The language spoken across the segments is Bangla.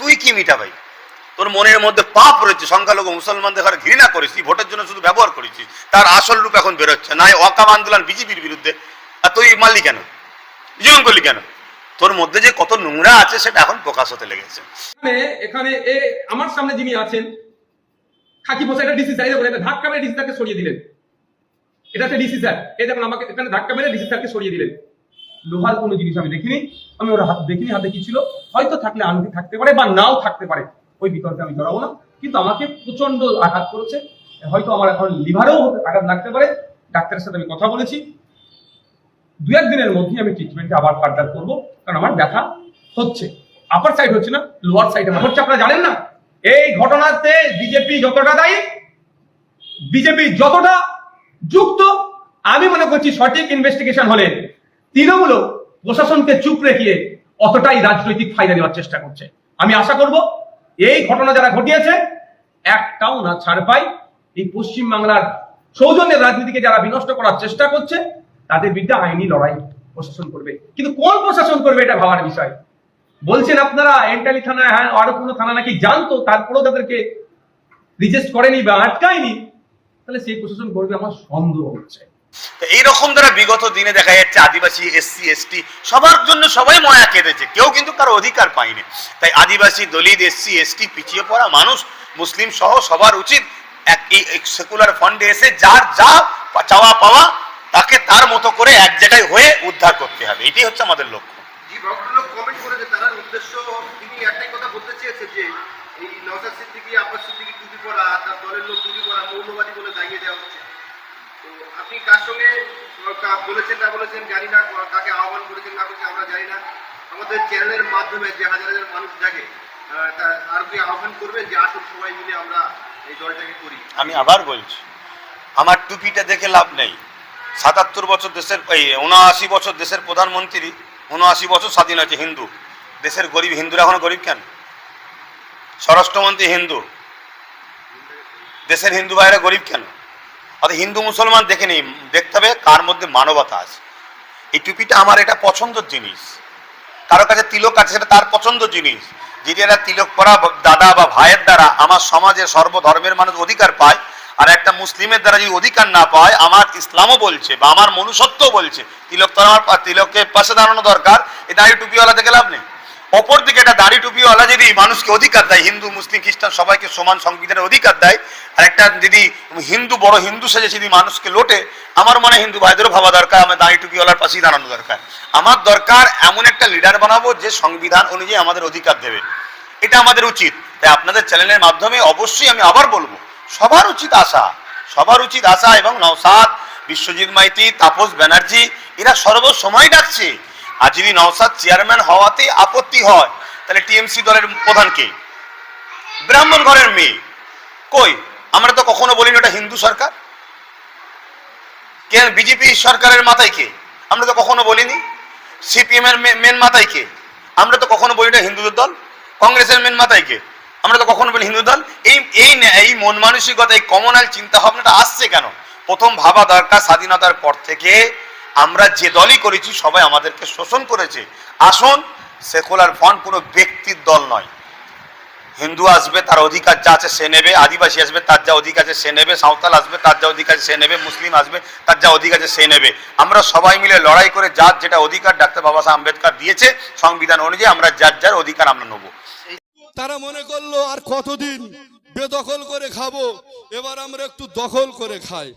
তুই কি মিটাবাই? তোর মনের মধ্যে পাপ রয়েছে, সংখ্যালঘু মুসলমানদের ঘরে ঘৃণা করেছি ভোটের জন্য শুধু ব্যবহার করেছি তার আসল রূপ এখন বেরোচ্ছে না অকাম আন্দোলন বিজেপির বিরুদ্ধে। আর তুই মারলি কেন? জীবন করলি কেন? তোর মধ্যে যে কত নোংরা আছে, সেটা এখন প্রকাশ হতে লেগেছে। এখানে এ, আমার সামনে যিনি আছেন, খাকি পোশাক এটা ডিসি স্যার এটা ধাক্কা মেরে ডিসি সরিয়ে দিলেন। এটা হচ্ছে ডিসি স্যার, এই দেখুন, আমাকে এখানে ধাক্কা মেরে ডিসি স্যারকে সরিয়ে দিলেন। লোহার কোনো জিনিস আমি দেখিনি। আমি ওর হাত দেখিনি, হাতে কি ছিল? হয়তো থাকলে আংটি থাকতে পারে বা নাও থাকতে পারে। ওই বিতর্কে আমি জড়াবো না। কিন্তু আমাকে প্রচণ্ড আঘাত করেছে। হয়তো আমার এখন লিভারেও আঘাত লাগতে পারে। ডাক্তারের সাথে আমি কথা বলেছি। দু এক দিনের মধ্যেই আমি ট্রিটমেন্টে আবার ফার্দার করব। কারণ আমার ব্যথা হচ্ছে। আপার সাইড হচ্ছে না লোয়ার সাইড আমার হচ্ছে। আপনারা জানেন না? এই ঘটনাতে বিজেপি যতটা দায়ী, বিজেপি যতটা যুক্ত, আমি মনে করছি সঠিক ইনভেস্টিগেশন হলে তৃণমূল প্রশাসনকে চুপ রেখে অতটাই রাজনৈতিক ফায়দা নেওয়ার চেষ্টা করছে। আমি আশা করব এই ঘটনা যারা ঘটিয়েছে, একটাও না ছাড় পাই এই পশ্চিম বাংলার সৌজন্যের রাজনীতিকে যারা বিনষ্ট করার চেষ্টা করছে, তাদের বিরুদ্ধে আইনি লড়াই প্রশাসন করবে। কিন্তু কোন প্রশাসন করবে এটা ভাবার বিষয়। বলছেন আপনারা, এন্টালি থানা হ্যাঁ আরও কোনো থানা নাকি জানতো, তারপরেও তাদেরকে রিজেস্ট করেনি বা আটকায়নি। তাহলে সেই প্রশাসন করবে আমার সন্দেহ হচ্ছে। এইরকম দ্বারা বিগত দিনে দেখা যাচ্ছে আদিবাসী, এসসি, এসটি, সবার জন্য সবাই ময়া কেঁদেছে। কেউ কিন্তু কারও অধিকার পায়নি। তাই আদিবাসী, দলিত, এসসি, এসটি, পিছিয়ে পড়া মানুষ, মুসলিম সহ সবার উচিত এক সেকুলার ফান্ডে এসে যার যা চাওয়া পাওয়া, তাকে তার মতো করে এক জায়গায় হয়ে উদ্ধার করতে হবে। এটাই হচ্ছে আমাদের লক্ষ্য। তিনি একটাই কথা বলতে চেয়েছে যে, এই আব্বাস টুপি পরা, তার দলের লোক টুপি পরা মৌলবাদী বলে দাঁড়িয়ে দেওয়া হচ্ছে তো আপনি কার সঙ্গে বলেছেন না বলেছেন জানি না কাকে আহ্বান করেছেন না করেছেন আমরা জানি না। আমাদের চ্যানেলের মাধ্যমে যে হাজার হাজার মানুষ তা- আর কি আহ্বান করবে যে আসুন সবাই মিলে আমরা এই দলটাকে করি। আমি আবার বলছি, আমার টুপিটা দেখে লাভ নেই। সাতাত্তর বছর দেশের, এই উনআশি বছর দেশের প্রধানমন্ত্রী উনআশি বছর স্বাধীন আছে হিন্দু। দেশের গরিব হিন্দুরা এখনও গরিব কেন? স্বরাষ্ট্রমন্ত্রী হিন্দু। দেশের হিন্দু ভাইরা গরিব কেন? অর্থাৎ হিন্দু মুসলমান দেখে নেই, দেখতে হবে কার মধ্যে মানবতা আছে। এই টুপিটা আমার এটা পছন্দের জিনিস। কারও কাছে তিলক আছে সেটা তার পছন্দ জিনিস। যদি এরা তিলক পরা দাদা বা ভাইয়ের দ্বারা আমার সমাজে সর্বধর্মের মানুষ অধিকার পায়, আর একটা মুসলিমের দ্বারা যদি অধিকার না পায়, আমার ইসলামও বলছে বা আমার মনুষ্যত্ব বলছে, তিলক তো আমার তিলকের পাশে দাঁড়ানো দরকার এটা দাড়ি টুপিওয়ালা দেখে লাভ নেই। অপরদিকে একটা দাড়ি টুপিওয়ালা যদি মানুষকে অধিকার দেয়, হিন্দু, মুসলিম, খ্রিস্টান, সবাইকে সমান সংবিধানের অধিকার দেয়, আর একটা যদি হিন্দু, বড় হিন্দু সেজে যদি মানুষকে লোটে, আমার মনে হিন্দু ভাইদেরও ভাবা দরকার, আমার দাড়ি টুপিওয়ালার পাশেই দাঁড়ানো দরকার। আমার দরকার এমন একটা লিডার বানাবো যে সংবিধান অনুযায়ী আমাদের অধিকার দেবে। এটা আমাদের উচিত। তাই আপনাদের চ্যানেলের মাধ্যমে অবশ্যই আমি আবার বলব, সবার উচিত আশা, সবার উচিত আশা এবং নওসাদ বিশ্বজিৎ মাইতি, তাপস ব্যানার্জি, এরা সর্বসময় ডাকছে। আর যদি নওসাদ চেয়ারম্যান হওয়াতে আপত্তি হয়। তাহলে টিএমসি দলের প্রধান কে? ব্রাহ্মণ ঘরের মেয়ে। কই? আমরা তো কখনো বলিনি ওটা হিন্দু সরকার। কেন বিজেপি সরকারের মাথায় কে? আমরা তো কখনো বলিনি। সিপিএম এর মেন মাথায় কে? আমরা তো কখনো বলি না হিন্দুদের দল। কংগ্রেসের মেন মাথায় কে? আমরা তো কখনো বলি হিন্দু দল। এই এই এই মন মানসিকতা, এই কমনাল চিন্তা ভাবনাটা আসছে কেন? প্রথম ভাবা দরকার স্বাধীনতার পর থেকে আমরা যে দলই করেছি, সবাই আমাদেরকে শোষণ করেছে। আসুন, সেকুলার ফ্রন্ট কোনো ব্যক্তির দল নয়। হিন্দু আসবে, তার অধিকার যা আছে সে নেবে, আদিবাসী আসবে, তার যা অধিকার আছে সে নেবে, সাঁওতাল আসবে, তার যা অধিকার আছে সে নেবে, মুসলিম আসবে, তার যা অধিকার আছে সে নেবে। আমরা সবাই মিলে লড়াই করে যার যেটা অধিকার ডাক্তার বাবা সাহেব আম্বেদকর দিয়েছে, সংবিধান অনুযায়ী আমরা যার যার অধিকার আমরা নেব। তারা মনে করল, আর কতদিন বেদখল করে খাব? এবার আমরা একটু দখল করে খাই।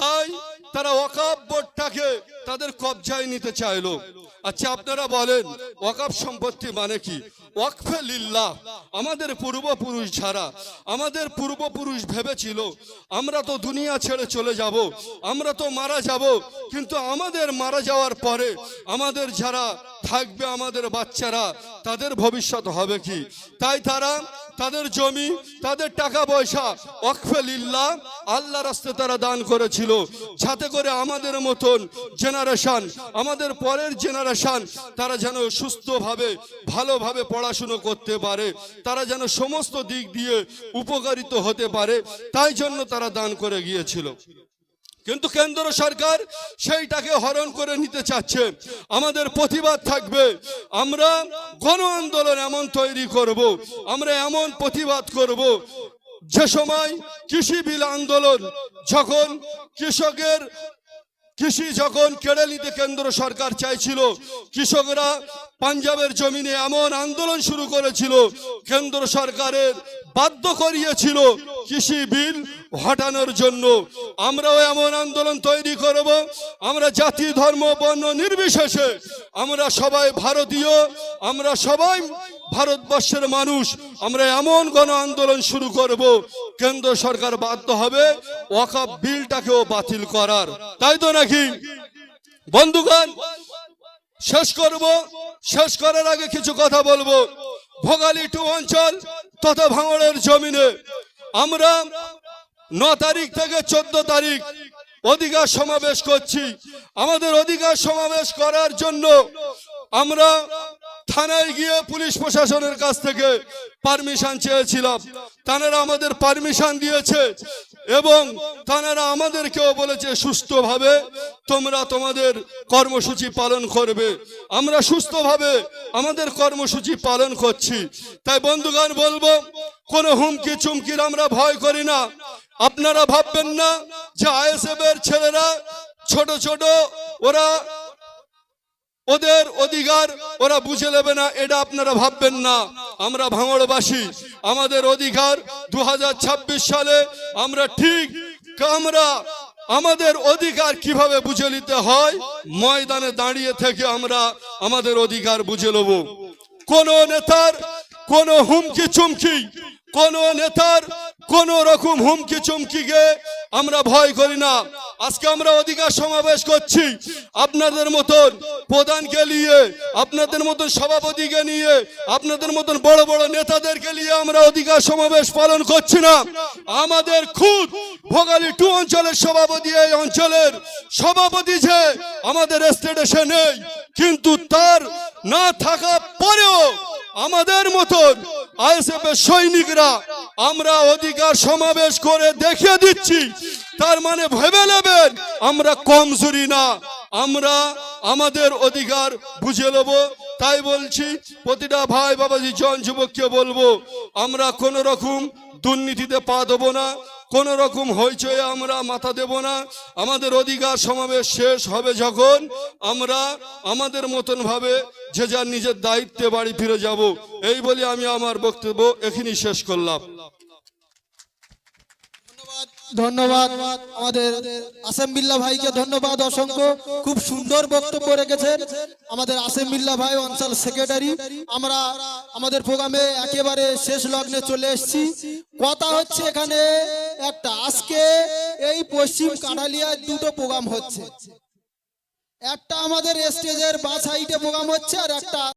তাই তারা ওয়াকাব বোর্ডটাকে তাদের কবজায় নিতে চাইলো। আচ্ছা আপনারা বলেন, ওয়াকাব সম্পত্তি মানে কি? ওয়াকফে লিল্লাহ, আমাদের পূর্বপুরুষ ছাড়া, আমাদের পূর্বপুরুষ ভেবেছিল, আমরা তো দুনিয়া ছেড়ে চলে যাব, আমরা তো মারা যাব, কিন্তু আমাদের মারা যাওয়ার পরে আমাদের যারা থাকবে, আমাদের বাচ্চারা, তাদের ভবিষ্যৎ হবে কি? তাই তারা তাদের জমি, তাদের টাকা পয়সা অকফেলিল্লাহ আল্লাহ রাস্তে তারা দান করেছিল। যাতে করে আমাদের মতন জেনারেশন আমাদের পরের জেনারেশন তারা যেন সুস্থভাবে, ভালোভাবে পড়াশুনো করতে পারে, তারা যেন সমস্ত দিক দিয়ে উপকারিত হতে পারে, তাই জন্য তারা দান করে গিয়েছিল। কিন্তু কেন্দ্র সরকার সেইটাকে হরণ করে নিতে চাচ্ছে। আমাদের প্রতিবাদ থাকবে। আমরা গণ আন্দোলন এমন তৈরি করব। আমরা এমন প্রতিবাদ করব যে সময় কৃষি বিল আন্দোলন যখন কৃষকের কৃষি যখন কেড়ে নিতে কেন্দ্র সরকার চাইছিল, কৃষকরা পাঞ্জাবের জমিনে এমন আন্দোলন শুরু করেছিল, কেন্দ্র সরকারের বাধ্য করিয়েছিল কৃষি বিল হটানোর জন্য আমরাও এমন আন্দোলন তৈরি করব। আমরা জাতি, ধর্ম, বর্ণ নির্বিশেষে আমরা সবাই ভারতীয়, আমরা সবাই ভারতবর্ষের মানুষ, আমরা এমন গণ আন্দোলন শুরু করব। কেন্দ্র সরকার বাধ্য হবে ওয়াকাব বিলটাকেও বাতিল করার। তাই তো নাকি? বন্ধুগণ, শেষ করব। শেষ করার আগে কিছু কথা বলব। ভোগালী টু অঞ্চল তথা ভাঙড়ের জমিনে আমরা ন তারিখ থেকে চোদ্দ তারিখ অধিকার সমাবেশ করছি। আমাদের অধিকার সমাবেশ করার জন্য আমরা থানায় গিয়ে পুলিশ প্রশাসনের কাছ থেকে পারমিশন চেয়েছিলাম। তারা আমাদের পারমিশন দিয়েছে এবং তারা আমাদেরকেও বলেছে, সুস্থভাবে তোমরা তোমাদের কর্মসূচি পালন করবে। আমরা সুস্থভাবে আমাদের কর্মসূচি পালন করছি। তাই বন্ধুগণ, বলব, কোনো হুমকি চুমকির আমরা ভয় করি না। আপনারা ভাববেন না যে আইএসএফ এর ছেলেরা ছোট ছোট, ওরা ওদের অধিকার ওরা বুঝে নেবে না, এটা আপনারা ভাববেন না। আমরা ভাঙড়বাসী, আমাদের অধিকার দু হাজার ছাব্বিশ সালে আমরা ঠিক আমরা আমাদের অধিকার কীভাবে বুঝে নিতে হয়, ময়দানে দাঁড়িয়ে থেকে আমরা আমাদের অধিকার বুঝে নেব। কোন নেতার কোন হুমকি চুমকি কোন নেতার কোন রকম হুমকি চুমকিকে আমরা ভয় করি না। আজকে আমরা অধিকার সমাবেশ করছি। আপনাদের মতন প্রধানকে নিয়ে, আপনাদের মতন সভাপতিকে নিয়ে, আপনাদের মতন বড় বড় নেতাদেরকে নিয়ে আমরা অধিকার সমাবেশ পালন করছি না। আমাদের খুদ ভোগালী টু অঞ্চলের সভাপতি এই অঞ্চলের সভাপতি যে আমাদের স্টেটে সে নেই, কিন্তু তার না থাকা পরেও আমাদের মতন আইএসএফ এর সৈনিকরা আমরা অধিকার সমাবেশ করে দেখিয়ে দিচ্ছি। তার মানে ভেবে নেবেন, আমরা কমজোরি না। আমরা আমাদের অধিকার বুঝে নেব। তাই বলছি, প্রতিটা ভাই, বাবাজি, জন, যুবককে বলব, আমরা কোন রকম দুর্নীতিতে পা দেবো না। কোন রকম হইচয়ে আমরা মাথা দেব না। আমাদের অধিকার সমাবেশ শেষ হবে যখন আমরা আমাদের মতন ভাবে যে যার নিজের দায়িত্বে বাড়ি ফিরে যাব। এই বলে আমি আমার বক্তব্য এখানেই শেষ করলাম। ধন্যবাদ। আমাদের আসেম বিল্লা ভাইকে ধন্যবাদ। অসংখ্য খুব সুন্দর বক্তব্য রেখেছেন আমাদের আসেম ভাই অঞ্চল সেক্রেটারি। আমরা আমাদের প্রোগ্রামে একেবারে শেষ লগ্নে চলে এসেছি। কথা হচ্ছে এখানে একটা, আজকে এই পশ্চিম কাঁঠালিয়ায় দুটো প্রোগ্রাম হচ্ছে। একটা আমাদের স্টেজের বা সাইডে প্রোগ্রাম হচ্ছে আর একটা